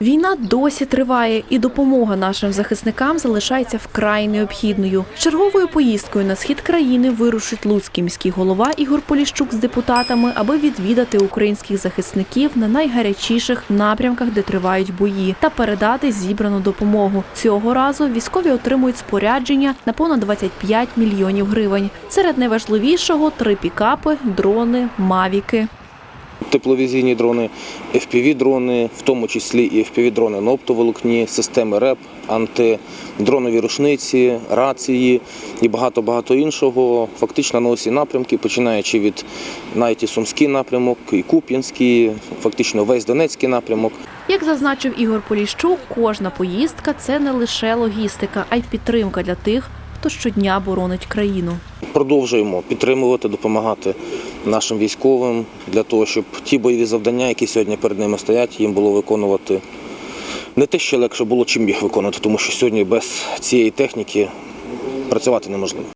Війна досі триває, і допомога нашим захисникам залишається вкрай необхідною. Черговою поїздкою на схід країни вирушить луцький міський голова Ігор Поліщук з депутатами, аби відвідати українських захисників на найгарячіших напрямках, де тривають бої, та передати зібрану допомогу. Цього разу військові отримують спорядження на понад 25 мільйонів гривень. Серед найважливішого три пікапи, дрони, мавіки. Тепловізійні дрони, FPV-дрони, в тому числі і FPV-дрони на оптоволокні, системи РЕП, антидронові рушниці, рації і багато-багато іншого. Фактично на усі напрямки, починаючи від навіть і Сумський напрямок, і Куп'янський, фактично весь Донецький напрямок. Як зазначив Ігор Поліщук, кожна поїздка це не лише логістика, а й підтримка для тих, хто щодня боронить країну. Продовжуємо підтримувати, допомагати нашим військовим для того, щоб ті бойові завдання, які сьогодні перед ними стоять, їм було виконувати не те, що легше було, чим їх виконувати, тому що сьогодні без цієї техніки працювати неможливо.